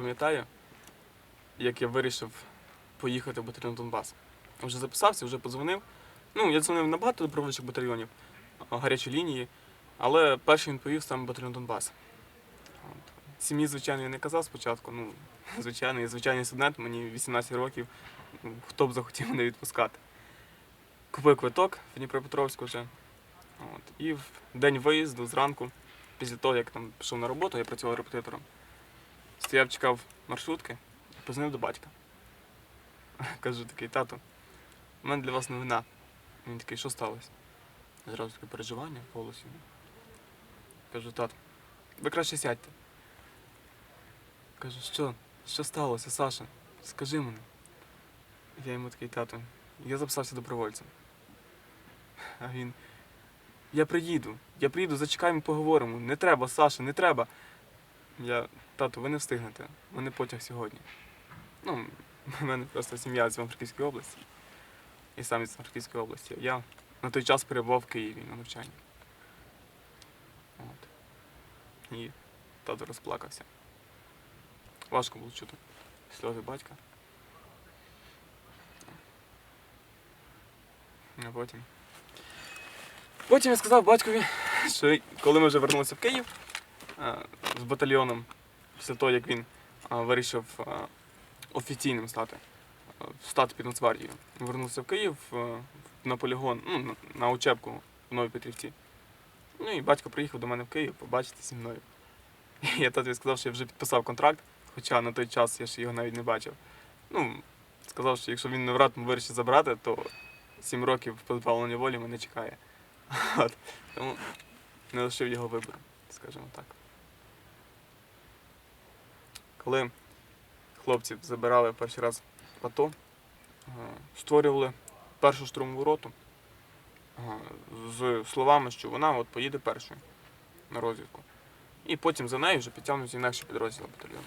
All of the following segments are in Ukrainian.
пам'ятаю, як я вирішив поїхати в батальйон Донбас. Вже записався, вже подзвонив. Ну, я дзвонив на багато добровольчих батальйонів, гарячі лінії, але перший він повів саме батальйон Донбас. Сім'ї, звичайно, я не казав спочатку. Ну, звичайно, я звичайний студент, мені 18 років, ну, хто б захотів мене відпускати. Купив квиток в Дніпропетровську вже. От. І в день виїзду зранку, після того, як там пішов на роботу, я працював репетитором. Стояв, чекав маршрутки, позвонив до батька. Кажу такий, тато, у мене для вас новина. Він такий, що сталося? Зразу таке переживання в голосі. Кажу, тато, ви краще сядьте. Кажу, що? Що сталося, Саша? Скажи мені. Я йому такий, тато, я записався добровольцем. А він. Я приїду, я приїду, зачекаємо, поговоримо. Не треба, Саша, не треба. Я, тату, ви не встигнете. Мене потяг сьогодні. Ну, в мене просто сім'я з Івано-Франківської області. І сам із Івано-Франківської області. Я на той час перебував в Києві на навчанні. От. І тато розплакався. Важко було чути сльози батька. А потім. Потім я сказав батькові, що коли ми вже вернулися в Київ з батальйоном, після того, як він е, вирішив е, офіційним стати, е, стати під Нацгвардією, вернувся в Київ е, на полігон, ну, на, учебку в Новій Петрівці. Ну і батько приїхав до мене в Київ побачити зі мною. Я татові сказав, що я вже підписав контракт, хоча на той час я ж його навіть не бачив. Ну, сказав, що якщо він не невратно вирішить забрати, то 7 років позбавлення волі мене чекає. От. Тому не лишив його вибору, скажімо так. Коли хлопців забирали перший раз в АТО, е, створювали першу штурмову роту е, з словами, що вона от поїде першою на розвідку. І потім за нею вже підтягнуться інакші підрозділи батальйону.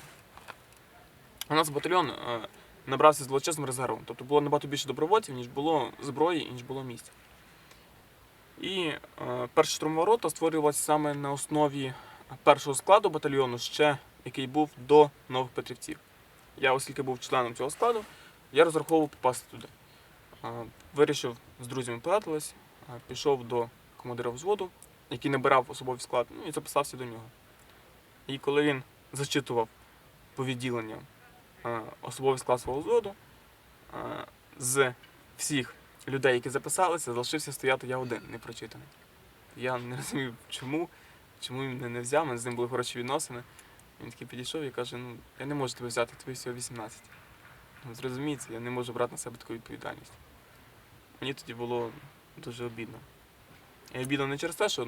У нас батальйон е, набрався з величезним резервом. Тобто було набагато більше добровольців, ніж було зброї, ніж було місць. І перша штурмова рота створювалася саме на основі першого складу батальйону, ще який був до нових Петрівців. Я, оскільки був членом цього складу, я розраховував попасти туди. Вирішив з друзями порадились, е, пішов до командира взводу, який набирав особовий склад, ну і записався до нього. І коли він зачитував по відділенням особовий склад свого взводу, з всіх людей, які записалися, залишився стояти я один, не прочитаний. Я не розумів, чому, чому він мене не взяв, мене з ним були хороші відносини. Він такий підійшов і каже, ну, я не можу тебе взяти, тобі всього 18. Ну, зрозуміється, я не можу брати на себе таку відповідальність. Мені тоді було дуже обідно. І обідно не через те, що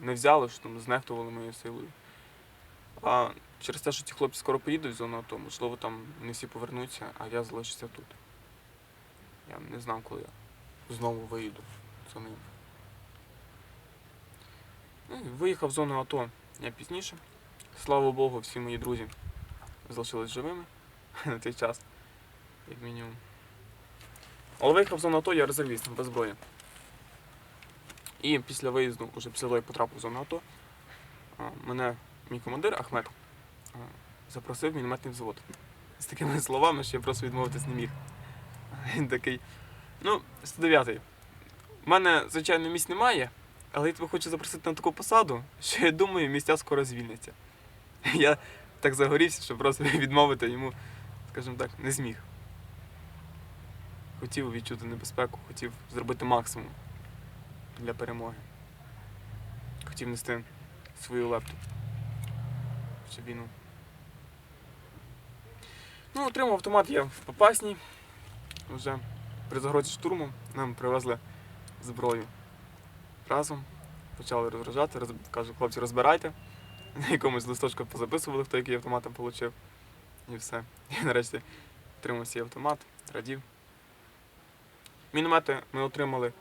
не взяли, що там знехтували моєю силою. А через те, що ті хлопці скоро поїдуть в зону АТО, можливо, там не всі повернуться, а я залишуся тут. Я не знав, коли я знову виїду за ним. Ну, виїхав в зону АТО я пізніше. Слава Богу, всі мої друзі залишились живими на той час, як мінімум. Але виїхав зону АТО я резервістом без зброї. І після виїзду, уже після того, як потрапив в зону АТО, мене мій командир Ахмед запросив мінометний взвод. З такими словами, що я просто відмовитись не міг. Він такий. Ну, 109-й. У мене, звичайно, місць немає, але я тебе хочу запросити на таку посаду, що я думаю, місця скоро звільняться. Я так загорівся, що просто відмовити йому, скажімо так, не зміг. Хотів відчути небезпеку, хотів зробити максимум для перемоги. Хотів нести свою лепту в цю війну. Ну, отримав автомат я в Попасній. Вже при загрозі штурму нам привезли зброю. Разом почали розгружати, роз... хлопці, розбирайте. На якомусь листочку позаписували, хто який автомат там отримав. І все. І нарешті отримав свій автомат, радів. Міномети ми отримали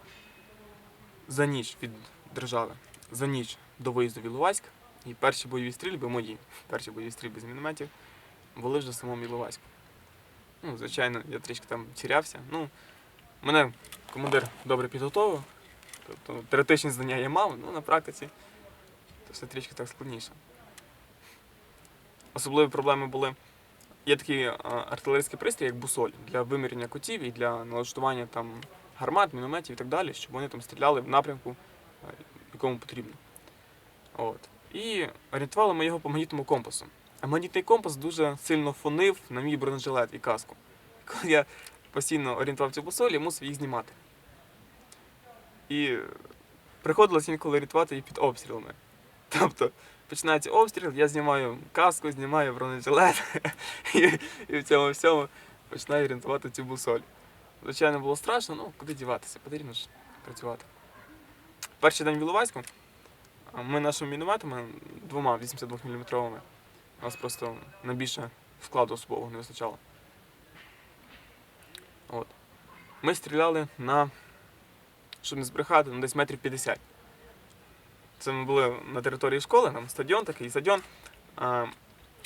за ніч від держави, за ніч до виїзду в Іловайськ. І перші бойові стрільби мої, перші бойові стрільби з мінометів, були вже в самому Іловайську. Ну, звичайно, я трішки там тірявся. Ну, мене командир добре підготовив. Тобто теоретичні знання я мав, ну на практиці все трішки так складніше. Особливі проблеми були є такий артилерійський пристрій, як бусоль, для виміряння кутів і для налаштування там гармат, мінометів і так далі, щоб вони там стріляли в напрямку, е, якому потрібно. От. І орієнтували ми його по магнітному компасу. А магнітний компас дуже сильно фонив на мій бронежилет і каску. Коли я постійно орієнтував цю бусоль, я мусив їх знімати. І приходилось інколи орієнтувати її під обстрілами. Тобто починається обстріл, я знімаю каску, знімаю бронежилет і, і в цьому всьому починаю орієнтувати цю бусоль. Звичайно, було страшно, ну куди діватися, потрібно ж працювати. Перший день в Іловайську ми нашими мінометами двома 82 мм. У нас просто на більше складу особового не вистачало. От. Ми стріляли на, щоб не збрехати, ну, десь метрів 50. Це ми були на території школи, там стадіон такий, стадіон.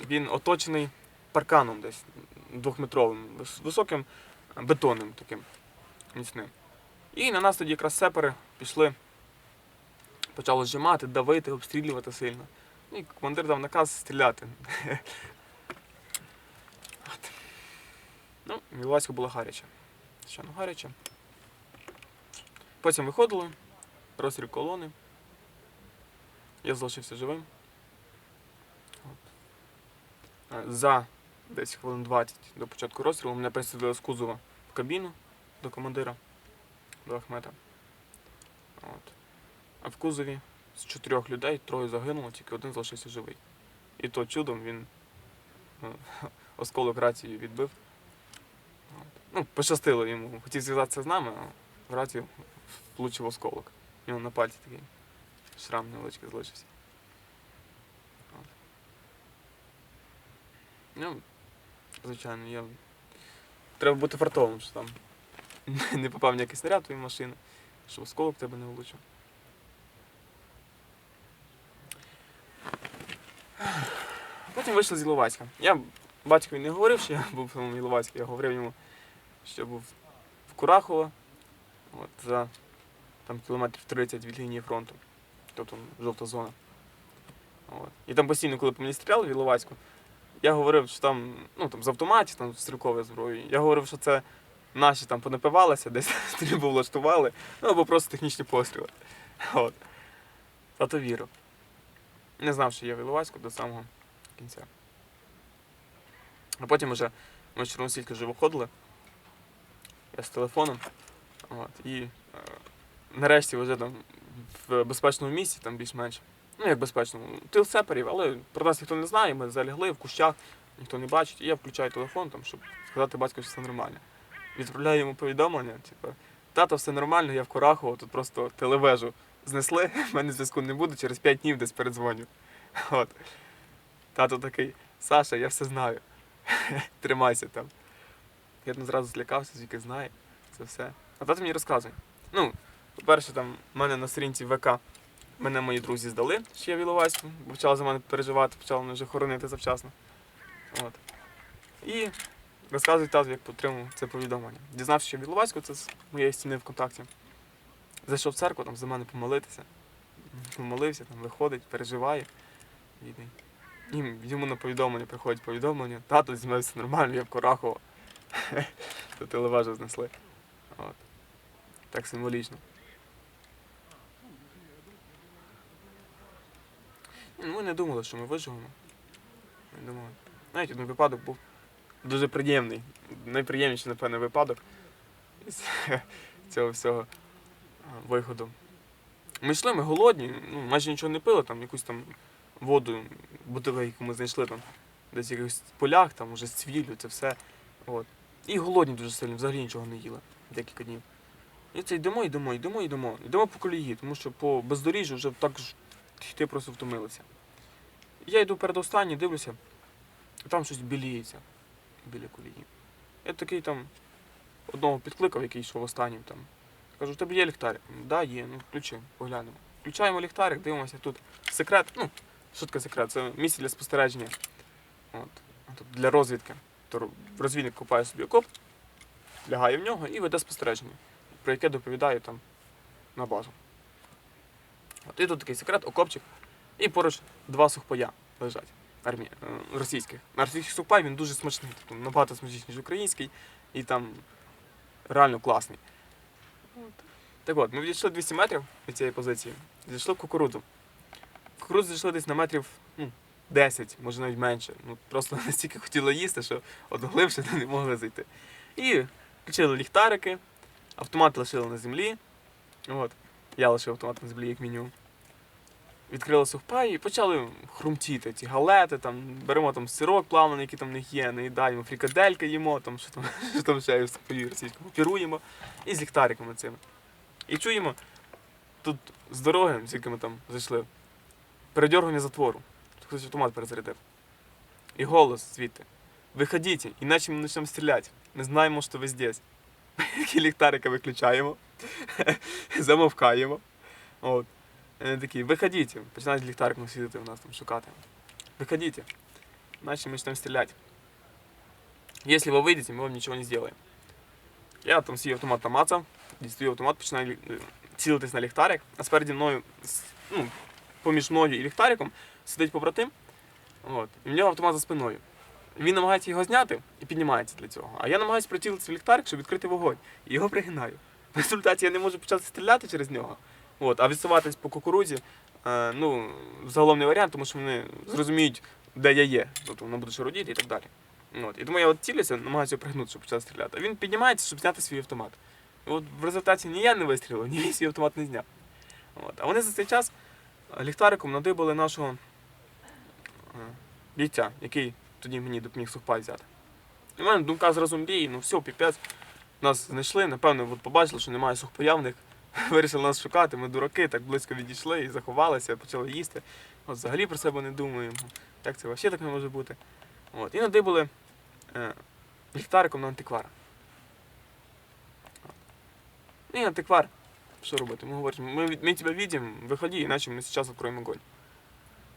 Він оточений парканом десь двохметровим, високим а, бетонним таким міцним. І на нас тоді якраз сепари пішли, почали зжимати, давити, обстрілювати сильно. І командир дав наказ стріляти. Ну, в Іловайську було гаряче. Звичайно, гаряче. Потім виходили, розстріл колони. Я залишився живим. От. Е, За десь хвилин 20 до початку розстрілу мене присадили з кузова в кабіну до командира, до Ахмета. От. А в кузові з чотирьох людей троє загинуло, тільки один залишився живий. І то чудом він ну, осколок рації відбив. От. Ну, пощастило йому. Хотів зв'язатися з нами, а в рацію влучив осколок. У нього на пальці такий шрам невеличкий залишився. От. Ну, звичайно, я. Треба бути фартовим, що там не попав ніякий снаряд в твою машину, щоб осколок тебе не влучив. Потім вийшли з Іловайська. Я батькові не говорив, що я був в тому Іловайську, я говорив йому, що був в Курахово, от, за там, кілометрів 30 від лінії фронту. Тобто жовта зона. От. І там постійно, коли по мені стріляли в Іловайську, я говорив, що там, ну там з автоматів, там з стрілковою зброєю. Я говорив, що це наші там понапивалися, десь стрільбу влаштували, ну або просто технічні постріли. От. Тато вірив. Не знав, що я в Іловайську до самого кінця. А потім вже ми з Чорносільки вже виходили. Я з телефоном. От, і е, нарешті вже там в безпечному місці, там більш-менш. Ну, як безпечному, тил сеперів, але про нас ніхто не знає, ми залягли в кущах, ніхто не бачить, і я включаю телефон, там, щоб сказати батьку, що все нормально. Відправляю йому повідомлення, типу, тато, все нормально, я в Корахово, тут просто телевежу знесли, в мене зв'язку не буде, через 5 днів десь передзвоню. От. Тато такий, Саша, я все знаю. Тримайся там. Я зразу злякався, звідки знає це все. А тато мені розказує. Ну, по-перше, там в мене на сторінці ВК мене мої друзі здали, що я в Іловайську, бо почали за мене переживати, почали мене вже хоронити завчасно. От. І розказують тату, як отримав це повідомлення. Дізнався, що в Іловайську це з моєї стіни ВКонтакті. Зайшов в церкву там за мене помолитися. Помолився, там виходить, переживає. Бідний. І йому на повідомлення приходять повідомлення. Тато зі мною все нормально, я в Корахово. То телевежу знесли. От. Так символічно. Ну, Ми не думали, що ми виживемо. Не думали. Навіть один випадок був дуже приємний. Найприємніший, напевне, випадок із цього всього виходу. Ми йшли, ми голодні, ну, майже нічого не пили, там якусь там воду, бутилку, яку ми знайшли там, десь в якихось полях, там уже з цвіллю, це все. От. І голодні дуже сильно, взагалі нічого не їли декілька днів. І це йдемо, йдемо, йдемо, йдемо. Йдемо по колії, тому що по бездоріжжю вже так ж йти просто втомилися. Я йду передостанній, дивлюся, там щось біліється біля колії. Я такий там одного підкликав, який йшов останнім там. Кажу, у тебе є ліхтарик? Да, є, ну включи, поглянемо. Включаємо ліхтарик, дивимося тут секрет. Ну, що таке секрет? Це місце для спостереження. От. Тут для розвідки. То розвідник копає собі окоп, лягає в нього і веде спостереження, про яке доповідає там на базу. От і тут такий секрет, окопчик, і поруч два сухпая лежать. армії е, російських. На російський сухпай він дуже смачний, тобто набагато смачніший, ніж український, і там реально класний. От. Так от, ми відійшли 200 метрів від цієї позиції, зійшли в кукурудзу. Кукурудзу зійшли десь на метрів ну, 10, може навіть менше. Ну, просто настільки хотіло їсти, що от глибше не могли зайти. І включили ліхтарики, автомат лишили на землі. От. Я лишив автомат на землі, як мінімум. Відкрили сухпай і почали хрумтіти ці галети, там, беремо там сирок плавлений, який там в них є, наїдаємо, фрікаделька їмо, там, що там, що там ще є російському, піруємо і з ліхтариками цими. І чуємо, тут з дороги, звідки ми там зайшли, передьоргання затвору. Хтось автомат перезарядив. І голос звідти. Виходіть, іначе ми почнемо стріляти. Ми знаємо, що ви здесь. Такі ліхтарика виключаємо, замовкаємо. От. І Вони такі, виходіть, починають ліхтариком світити в нас там шукати. Виходіть, иначе мы начнем стрелять. Если вы выйдете, мы вам ничего не сделаем. Я там свій автомат намацав, дістаю автомат, починаю лі- е, цілитись на ліхтарик, а спереді мною, с- ну, поміж мною і ліхтариком сидить побратим, от, і в нього автомат за спиною. Він намагається його зняти і піднімається для цього. А я намагаюся прицілитися в ліхтарик, щоб відкрити вогонь. І його пригинаю. В результаті я не можу почати стріляти через нього. От, а відсуватись по кукурудзі, е, ну, загалом не варіант, тому що вони зрозуміють, де я є. Тобто воно буде шародіти і так далі. От. І тому я от цілюся, намагаюся пригнути, щоб почати стріляти. А він піднімається, щоб зняти свій автомат. І от в результаті ні я не вистрілив, ні свій автомат не зняв. От. А вони за цей час ліхтариком надибали нашого е, бійця, який тоді мені допоміг сухпай взяти. В мене думка зразу мрії, ну все, піпець. Нас знайшли, напевно, от побачили, що немає сухпая в них. Вирішили нас шукати, ми дураки, так близько відійшли і заховалися, почали їсти. От взагалі про себе не думаємо. Як це взагалі так не може бути? От. І надибали е, ліхтариком на антиквара. І антиквар, що робити? Ми говоримо, ми, ми тебе бачимо, виходи, іначе ми зараз відкроємо огонь.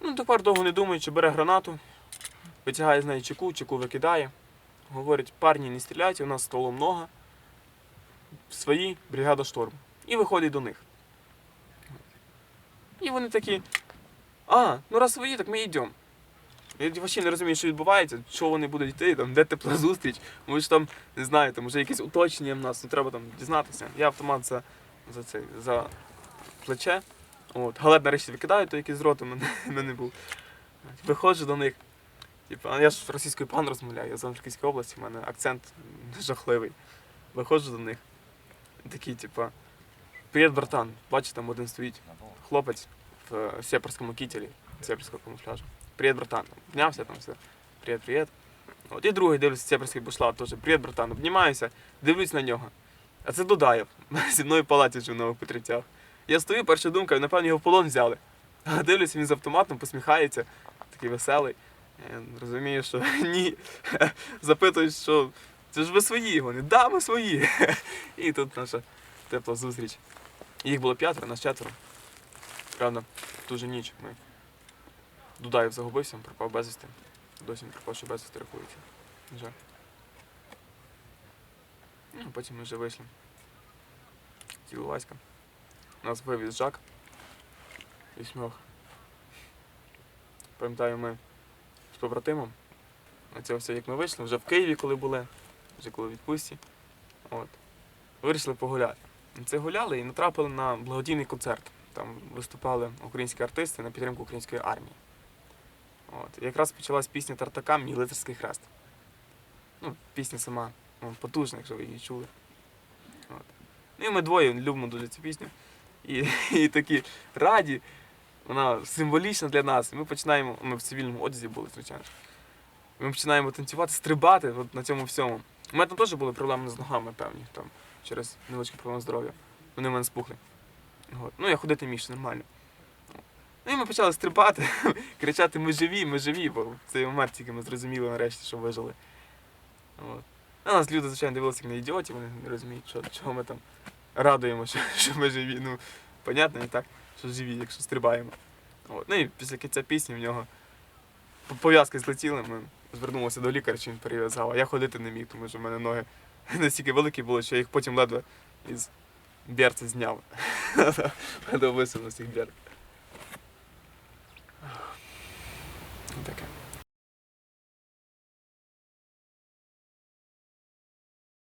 Ну, антиквар довго не думаючи, бере гранату, витягає з неї чеку, чеку викидає. Говорить, парні, не стріляйте, у нас стволом много. Свої, бригада шторм. І виходить до них. І вони такі. А, ну раз свої, так ми йдемо. Я взагалі не розумію, що відбувається, що вони будуть йти, там, де тепла зустріч. Може ж там, не знаю, там вже якесь уточнення в нас, ну треба там дізнатися. Я автомат за, за, цей, за плече. От. Галет нарешті викидаю, той який з роту мене, мене був. Виходжу до них. Типу, а я ж російською пан розмовляю, я з Івано-Франківської області, в мене акцент жахливий. Виходжу до них. Такий, типа, привіт, братан. Бачиш, там один стоїть хлопець в сепарському кітелі, сепарського камуфляжу. Привіт, братан. Обнявся там все. Привіт, привіт. От і другий дивлюся, сепарський бушлат теж. Привіт, братан. Обнімаюся, дивлюсь на нього. А це Дудаєв. Зі мною в палаті жив нових Петрівцях. Я стою, перша думка, напевно, його в полон взяли. А дивлюся, він з автоматом посміхається, такий веселий. Я розумію, що ні. Запитують, що це ж ви свої вони. Да, ми свої. І тут наша тепла зустріч. Їх було п'ятеро, нас четверо. Правда, ту же ніч ми. Дудаєв загубився, пропав безвісти. Досі не пропав, що безвісти рахується. Жаль. Ну, потім ми вже вийшли. Тіло Васька. Нас вивіз Жак. Вісьмьох. Пам'ятаю, ми з побратимом. Цього все, як ми вийшли, вже в Києві, коли були, вже коли відпустці. От. Вирішили погуляти. Це гуляли і натрапили на благодійний концерт. Там виступали українські артисти на підтримку української армії. От. І якраз почалась пісня Тартака Мій лицарський хрест. Ну, пісня сама ну, потужна, якщо ви її чули. От. Ну і ми двоє любимо дуже цю пісню. І, і такі раді, вона символічна для нас. І ми починаємо, ми в цивільному одязі були, звичайно. Ми починаємо танцювати, стрибати от на цьому всьому. У мене там теж були проблеми з ногами певні, там, через невеличкі проблеми здоров'я. Вони в мене спухли. От. Ну, я ходити міг нормально. Ну і ми почали стрибати, кричати Ми живі, ми живі, бо в цей момент тільки ми зрозуміли нарешті, що вижили. От. А нас люди, звичайно, дивилися як на ідіотів, вони не розуміють, що, чого ми там радуємо, що, що ми живі. Ну, понятно, не так, що якщо стрибаємо. От. Ну і після кінця пісні в нього пов'язки злетіли, ми звернулися до лікаря, чи він перев'язав, а я ходити не міг, тому що в мене ноги настільки великі були, що я їх потім ледве із берця зняв. Ледве висунув з цих берт.